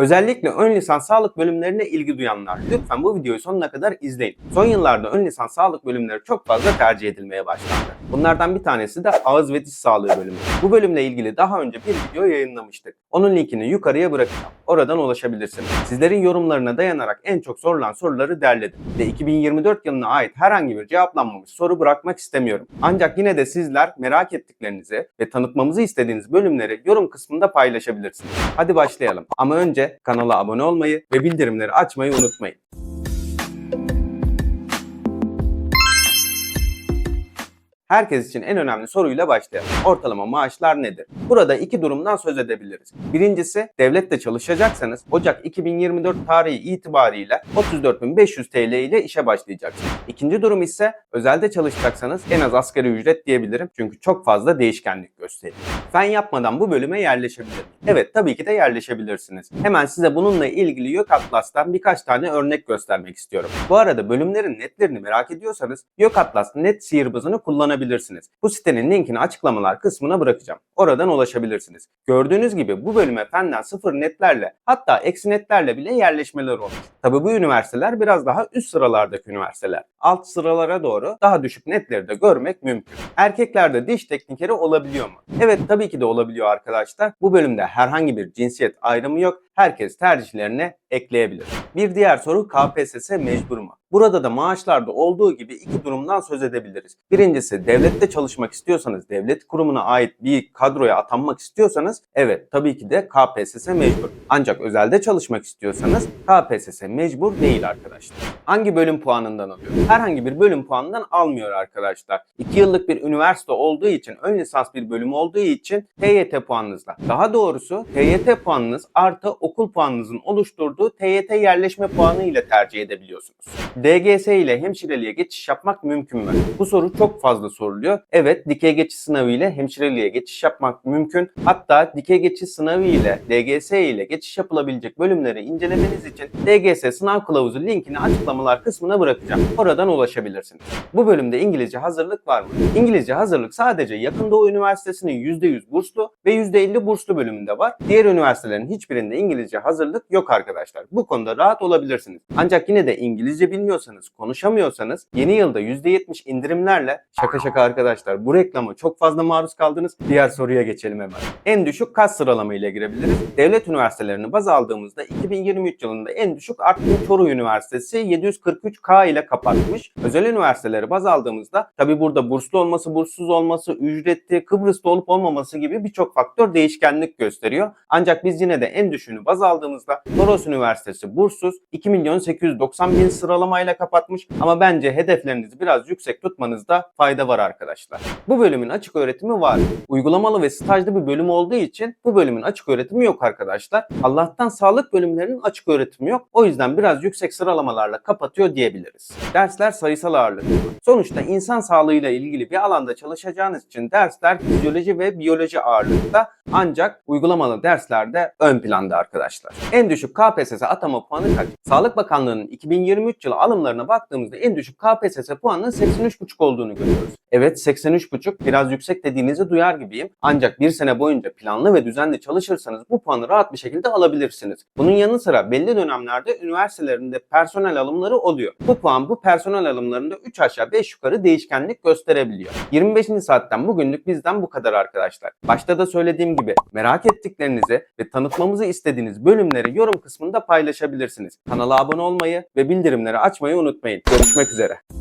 Özellikle ön lisans sağlık bölümlerine ilgi duyanlar lütfen bu videoyu sonuna kadar izleyin. Son yıllarda ön lisans sağlık bölümleri çok fazla tercih edilmeye başlandı. Bunlardan bir tanesi de ağız ve diş sağlığı bölümü. Bu bölümle ilgili daha önce bir video yayınlamıştık. Onun linkini yukarıya bırakacağım. Oradan ulaşabilirsiniz. Sizlerin yorumlarına dayanarak en çok sorulan soruları derledim. Ve 2024 yılına ait herhangi bir cevaplanmamış soru bırakmak istemiyorum. Ancak yine de sizler merak ettiklerinizi ve tanıtmamızı istediğiniz bölümleri yorum kısmında paylaşabilirsiniz. Hadi başlayalım. Ama önce kanala abone olmayı ve bildirimleri açmayı unutmayın. Herkes için en önemli soruyla başlayalım. Ortalama maaşlar nedir? Burada iki durumdan söz edebiliriz. Birincisi devlette çalışacaksanız Ocak 2024 tarihi itibariyle 34.500 TL ile işe başlayacaksınız. İkinci durum ise özelde çalışacaksanız en az asgari ücret diyebilirim. Çünkü çok fazla değişkenlik gösteriyor. Fen yapmadan bu bölüme yerleşebilirim. Evet tabii ki de yerleşebilirsiniz. Hemen size bununla ilgili YÖK Atlas'tan birkaç tane örnek göstermek istiyorum. Bu arada bölümlerin netlerini merak ediyorsanız YÖK Atlas net sihirbazını kullanabilirsiniz. Bu sitenin linkini açıklamalar kısmına bırakacağım. Oradan ulaşabilirsiniz. Gördüğünüz gibi bu bölüme fenden sıfır netlerle hatta eksi netlerle bile yerleşmeler olmuş. Tabii bu üniversiteler biraz daha üst sıralardaki üniversiteler. Alt sıralara doğru daha düşük netleri de görmek mümkün. Erkeklerde diş teknikeri olabiliyor mu? Evet tabii ki de olabiliyor arkadaşlar. Bu bölümde herhangi bir cinsiyet ayrımı yok. Herkes tercihlerine ekleyebilir. Bir diğer soru KPSS mecbur mu? Burada da maaşlarda olduğu gibi iki durumdan söz edebiliriz. Birincisi devlette çalışmak istiyorsanız, devlet kurumuna ait bir kadroya atanmak istiyorsanız evet tabii ki de KPSS mecbur. Ancak özelde çalışmak istiyorsanız KPSS mecbur değil arkadaşlar. Hangi bölüm puanından alıyor? Herhangi bir bölüm puanından almıyor arkadaşlar. 2 yıllık bir üniversite olduğu için, ön lisans bir bölüm olduğu için TYT puanınızla. Daha doğrusu TYT puanınız artı puanınızın oluşturduğu TYT yerleşme puanı ile tercih edebiliyorsunuz. DGS ile hemşireliğe geçiş yapmak mümkün mü? Bu soru çok fazla soruluyor. Evet, dikey geçiş sınavı ile hemşireliğe geçiş yapmak mümkün. Hatta dikey geçiş sınavı ile DGS ile geçiş yapılabilecek bölümleri incelemeniz için DGS sınav kılavuzu linkini açıklamalar kısmına bırakacağım. Oradan ulaşabilirsiniz. Bu bölümde İngilizce hazırlık var mı? İngilizce hazırlık sadece Yakın Doğu Üniversitesi'nin %100 burslu ve %50 burslu bölümünde var. Diğer üniversitelerin hiçbirinde İngilizce hazırlık yok arkadaşlar. Bu konuda rahat olabilirsiniz. Ancak yine de İngilizce bilmiyorsanız, konuşamıyorsanız yeni yılda %70 indirimlerle şaka şaka arkadaşlar bu reklama çok fazla maruz kaldınız. Diğer soruya geçelim hemen. En düşük kaç sıralama girebiliriz? Devlet üniversitelerini baz aldığımızda 2023 yılında en düşük Artvin Çoruh Üniversitesi 743K ile kapatmış. Özel üniversiteleri baz aldığımızda tabi burada burslu olması, burssuz olması, ücretli, Kıbrıs'ta olup olmaması gibi birçok faktör değişkenlik gösteriyor. Ancak biz yine de en düşüğünü baz aldığımızda Toros Üniversitesi burssuz 2 milyon 890 bin sıralamayla kapatmış ama bence hedeflerinizi biraz yüksek tutmanızda fayda var arkadaşlar. Bu bölümün açık öğretimi var. Uygulamalı ve stajlı bir bölüm olduğu için bu bölümün açık öğretimi yok arkadaşlar. Allah'tan sağlık bölümlerinin açık öğretimi yok. O yüzden biraz yüksek sıralamalarla kapatıyor diyebiliriz. Dersler sayısal ağırlıklı. Sonuçta insan sağlığıyla ilgili bir alanda çalışacağınız için dersler fizyoloji ve biyoloji ağırlıkta ancak uygulamalı derslerde ön planda arkadaşlar. En düşük KPSS atama puanı kaç? Sağlık Bakanlığı'nın 2023 yılı alımlarına baktığımızda en düşük KPSS puanının 83,5 olduğunu görüyoruz. Evet 83,5 biraz yüksek dediğinizi duyar gibiyim. Ancak bir sene boyunca planlı ve düzenli çalışırsanız bu puanı rahat bir şekilde alabilirsiniz. Bunun yanı sıra belli dönemlerde üniversitelerinde personel alımları oluyor. Bu puan bu personel alımlarında 3 aşağı 5 yukarı değişkenlik gösterebiliyor. 25. saatten bugünlük bizden bu kadar arkadaşlar. Başta da söylediğim gibi merak ettiklerinizi ve tanıtmamızı istediğiniz bölümleri yorum kısmında paylaşabilirsiniz. Kanala abone olmayı ve bildirimleri açmayı unutmayın. Görüşmek üzere.